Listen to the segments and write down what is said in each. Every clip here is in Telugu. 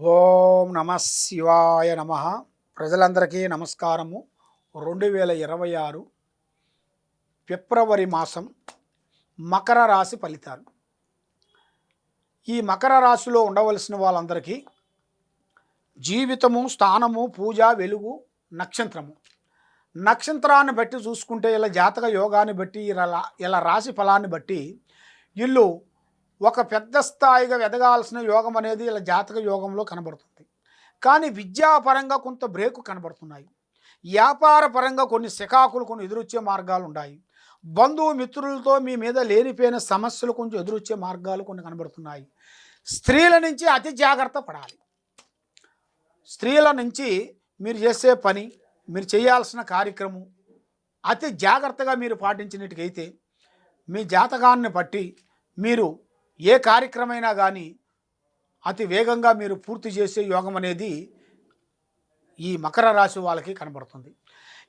ఓం నమ శివాయ నమ. ప్రజలందరికీ నమస్కారము. రెండు వేల ఇరవై ఆరు ఫిబ్రవరి మాసం మకర రాశి ఫలితాలు. ఈ మకర రాశిలో ఉండవలసిన వాళ్ళందరికీ జీవితము స్థానము పూజ వెలుగు నక్షత్రము. నక్షత్రాన్ని బట్టి చూసుకుంటే ఇలా జాతక యోగాన్ని బట్టి ఇలా ఇలా రాశి ఫలాన్ని బట్టి వీళ్ళు ఒక పెద్ద స్థాయిగా ఎదగాల్సిన యోగం అనేది ఇలా జాతక యోగంలో కనబడుతుంది. కానీ విద్యాపరంగా కొంత బ్రేకు కనబడుతున్నాయి. వ్యాపార పరంగా కొన్ని శకాకులు కొన్ని ఎదురొచ్చే మార్గాలు ఉన్నాయి బంధువు మిత్రులతో మీ మీద లేనిపోయిన సమస్యలు కొంచెం ఎదురొచ్చే మార్గాలు కొన్ని కనబడుతున్నాయి. స్త్రీల నుంచి అతి జాగ్రత్త పడాలి. స్త్రీల నుంచి మీరు చేసే పని మీరు చేయాల్సిన కార్యక్రమం అతి జాగ్రత్తగా మీరు పాటించినట్టుకైతే మీ జాతకాన్ని బట్టి మీరు ఏ కార్యక్రమైనా కానీ అతి వేగంగా మీరు పూర్తి చేసే యోగం అనేది ఈ మకర రాశి వాళ్ళకి కనబడుతుంది.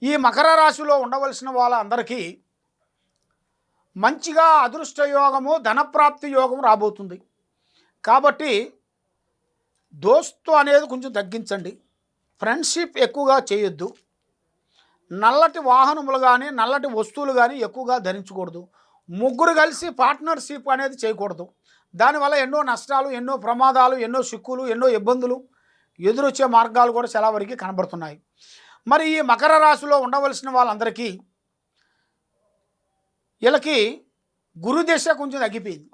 ఈ మకర రాశిలో ఉండవలసిన వాళ్ళందరికీ మంచిగా అదృష్ట యోగము ధనప్రాప్తి యోగం రాబోతుంది. కాబట్టి దోస్తు అనేది కొంచెం తగ్గించండి. ఫ్రెండ్షిప్ ఎక్కువగా చేయొద్దు. నల్లటి వాహనములు కానీ నల్లటి వస్తువులు కానీ ఎక్కువగా ధరించకూడదు. ముగ్గురు కలిసి పార్ట్నర్షిప్ అనేది చేయకూడదు. దానివల్ల ఎన్నో నష్టాలు ఎన్నో ప్రమాదాలు ఎన్నో చిక్కులు ఎన్నో ఇబ్బందులు ఎదురొచ్చే మార్గాలు కూడా చాలా వరకు కనబడుతున్నాయి. మరి ఈ మకర రాశిలో ఉండవలసిన వాళ్ళందరికీ వీళ్ళకి గురుదశ కొంచెం తగ్గిపోయింది.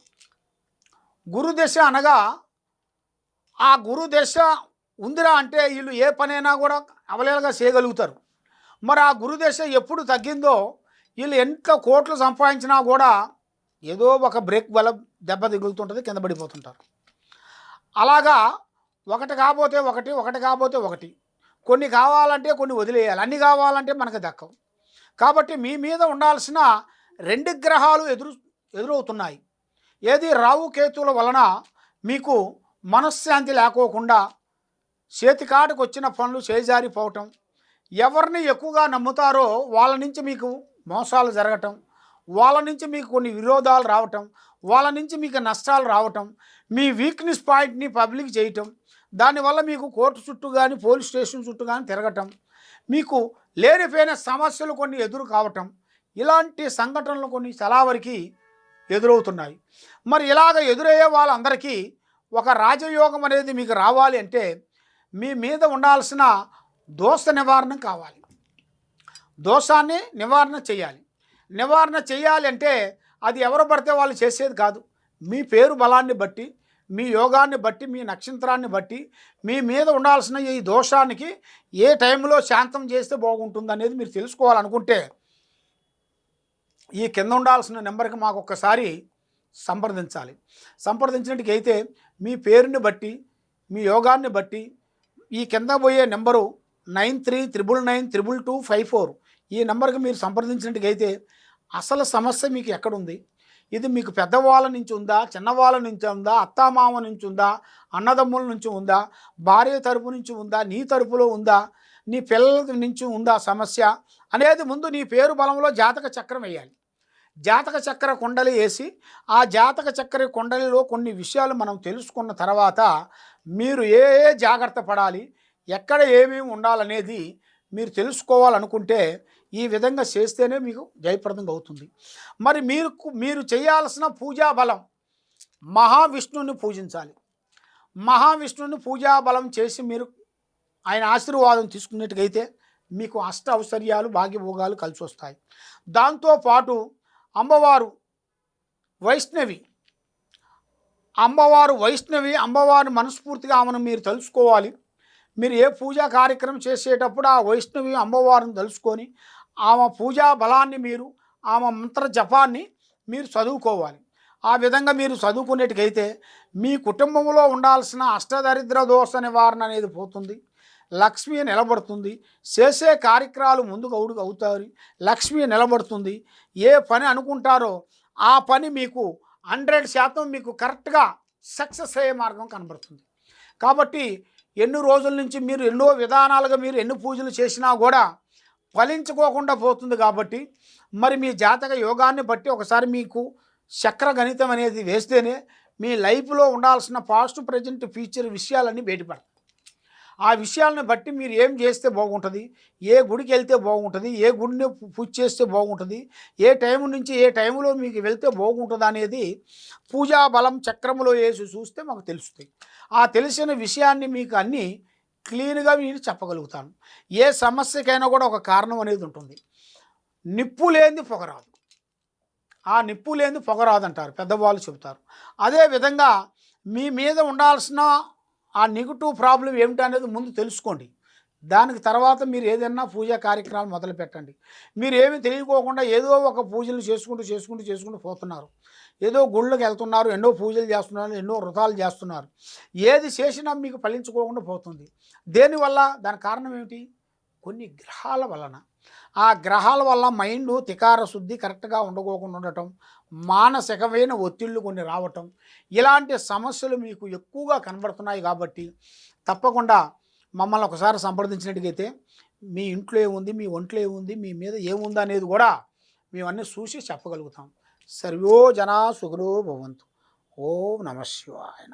గురుదశ అనగా ఆ గురుదశ ఉందిరా అంటే వీళ్ళు ఏ పనైనా కూడా అవలేలుగా చేయగలుగుతారు. మరి ఆ గురుదశ ఎప్పుడు తగ్గిందో వీళ్ళు ఎంత కోట్లు సంపాదించినా కూడా ఏదో ఒక బ్రేక్ వల్ల దెబ్బ దిగులుతుంటుంది కింద పడిపోతుంటారు. అలాగా ఒకటి కాబోతే ఒకటి ఒకటి కాబోతే ఒకటి. కొన్ని కావాలంటే కొన్ని వదిలేయాలి. అన్ని కావాలంటే మనకు దక్కవు. కాబట్టి మీ మీద ఉండాల్సిన రెండు గ్రహాలు ఎదురు ఎదురవుతున్నాయి. ఏది రావు కేతువుల వలన మీకు మనశ్శాంతి లేకోకుండా చేతికాటకు వచ్చిన పనులు చేజారిపోవటం ఎవరిని ఎక్కువగా నమ్ముతారో వాళ్ళ నుంచి మీకు మోసాలు జరగటం వాళ్ళ నుంచి మీకు కొన్ని విరోధాలు రావటం వాళ్ళ నుంచి మీకు నష్టాలు రావటం మీ వీక్నెస్ పాయింట్ని పబ్లిక్ చేయటం దానివల్ల మీకు కోర్టు చుట్టూ కానీ పోలీస్ స్టేషన్ చుట్టూ కానీ తిరగటం మీకు లేనిపోయిన సమస్యలు కొన్ని ఎదురు కావటం ఇలాంటి సంఘటనలు కొన్ని చాలా వరకు ఎదురవుతున్నాయి. మరి ఇలాగ ఎదురయ్యే వాళ్ళందరికీ ఒక రాజయోగం అనేది మీకు రావాలి అంటే మీ మీద ఉండాల్సిన దోష నివారణ కావాలి. దోషాన్ని నివారణ చేయాలి. నివారణ చేయాలి అంటే అది ఎవరు పడితే వాళ్ళు చేసేది కాదు. మీ పేరు బలాన్ని బట్టి మీ యోగాన్ని బట్టి మీ నక్షత్రాన్ని బట్టి మీ మీద ఉండాల్సిన ఈ దోషానికి ఏ టైంలో శాంతం చేస్తే బాగుంటుంది అనేది మీరు తెలుసుకోవాలనుకుంటే ఈ కింద ఉండాల్సిన నెంబర్కి మాకు ఒక్కసారి సంప్రదించాలి. సంప్రదించినట్టుకైతే మీ పేరుని బట్టి మీ యోగాన్ని బట్టి ఈ కింద పోయే number nine three triple nine triple two five four ఈ నెంబర్కి మీరు సంప్రదించినట్టుకైతే అసలు సమస్య మీకు ఎక్కడుంది? ఇది మీకు పెద్దవాళ్ళ నుంచి ఉందా? చిన్నవాళ్ళ నుంచి ఉందా? అత్తామామ నుంచి ఉందా? అన్నదమ్ముల నుంచి ఉందా? భార్య తరపు నుంచి ఉందా? నీ తరపులో ఉందా? నీ పిల్లల నుంచి ఉందా సమస్య? అనేది ముందు నీ పేరు బలంలో జాతక చక్రం వేయాలి. జాతక చక్ర కుండలి వేసి ఆ జాతక చక్ర కుండలిలో కొన్ని విషయాలు మనం తెలుసుకున్న తర్వాత మీరు ఏ ఏ జాగ్రత్త పడాలి? ఎక్కడ ఏమేమి ఉండాలనేది మీరు తెలుసుకోవాలనుకుంటే ఈ విధంగా చేస్తేనే మీకు జయప్రదంగా అవుతుంది. మరి మీరు మీరు చేయాల్సిన పూజా బలం మహావిష్ణువుని పూజించాలి. మహావిష్ణువుని పూజా బలం చేసి మీరు ఆయన ఆశీర్వాదం తీసుకున్నట్టుగైతే మీకు అష్ట ఔశ్వర్యాలు భాగ్యభోగాలు కలిసి వస్తాయి దాంతోపాటు అమ్మవారు వైష్ణవి అమ్మవారు వైష్ణవి అమ్మవారిని మనస్ఫూర్తిగా ఆమెను మీరు తెలుసుకోవాలి మీరు ఏ పూజా కార్యక్రమం చేసేటప్పుడు ఆ వైష్ణవి అమ్మవారిని తెలుసుకొని ఆమె పూజా బలాన్ని మీరు ఆమె మంత్ర జపాన్ని మీరు చదువుకోవాలి. ఆ విధంగా మీరు చదువుకునేటికైతే మీ కుటుంబంలో ఉండాల్సిన అష్టదరిద్ర దోష నివారణ అనేది పోతుంది. లక్ష్మి నిలబడుతుంది. చేసే కార్యక్రమాలు ముందుకు అవుడు అవుతారు లక్ష్మి నిలబడుతుంది. ఏ పని అనుకుంటారో ఆ పని మీకు హండ్రెడ్ శాతం మీకు కరెక్ట్గా సక్సెస్ అయ్యే మార్గం కనబడుతుంది. కాబట్టి ఎన్ని రోజుల నుంచి మీరు ఎన్నో విధానాలుగా మీరు ఎన్ని పూజలు చేసినా కూడా ఫలించుకోకుండా పోతుంది కాబట్టి మరి మీ జాతక యోగాన్ని బట్టి ఒకసారి మీకు చక్ర గణితం అనేది వేస్తేనే మీ లైఫ్లో ఉండాల్సిన పాస్ట్ ప్రజెంట్ ఫ్యూచర్ విషయాలన్నీ బయటపడతాయి. ఆ విషయాలను బట్టి మీరు ఏం చేస్తే బాగుంటుంది? ఏ గుడికి వెళ్తే బాగుంటుంది? ఏ గుడిని పూజ చేస్తే బాగుంటుంది? ఏ టైం నుంచి ఏ టైంలో మీకు వెళ్తే బాగుంటుంది అనేది పూజా బలం చక్రములో వేసి చూస్తే మాకు తెలుస్తుంది. ఆ తెలిసిన విషయాన్ని మీకు అన్నీ క్లీన్గా మీరు చెప్పగలుగుతాను. ఏ సమస్యకైనా కూడా ఒక కారణం అనేది ఉంటుంది. నిప్పు లేనిది పొగరాదు. ఆ నిప్పు లేనిది పొగరాదు అంటారు పెద్దవాళ్ళు చెబుతారు. అదే విధంగా మీ మీద ఉండాల్సిన ఆ నెగిటివ్ ప్రాబ్లం ఏమిటనేది ముందు తెలుసుకోండి. దానికి తర్వాత మీరు ఏదైనా పూజా కార్యక్రమాలు మొదలు పెట్టండి. మీరు ఏమీ తెలియకోకుండా ఏదో ఒక పూజలు చేసుకుంటూ చేసుకుంటూ చేసుకుంటూ పోతున్నారు. ఏదో గుళ్ళకి వెళ్తున్నారు ఎన్నో పూజలు చేస్తున్నారు ఎన్నో వృతాలు చేస్తున్నారు. ఏది చేసినా మీకు ఫలించుకోకుండా పోతుంది. దేనివల్ల? దాని కారణం ఏమిటి? కొన్ని గ్రహాల వలన. ఆ గ్రహాల వల్ల మైండ్ తికార శుద్ధి కరెక్ట్గా ఉండకోకుండా ఉండటం మానసికమైన ఒత్తిళ్ళు కొన్ని రావటం ఇలాంటి సమస్యలు మీకు ఎక్కువగా కనబడుతున్నాయి కాబట్టి తప్పకుండా మమ్మల్ని ఒకసారి సంప్రదించినట్టుగైతే మీ ఇంట్లో ఏముంది మీ ఒంట్లో ఏముంది మీ మీద ఏముంది అనేది కూడా మేమన్నీ చూసి చెప్పగలుగుతాం. సర్వో జనా సుఖలో భవంతు. ఓం నమ శివాయ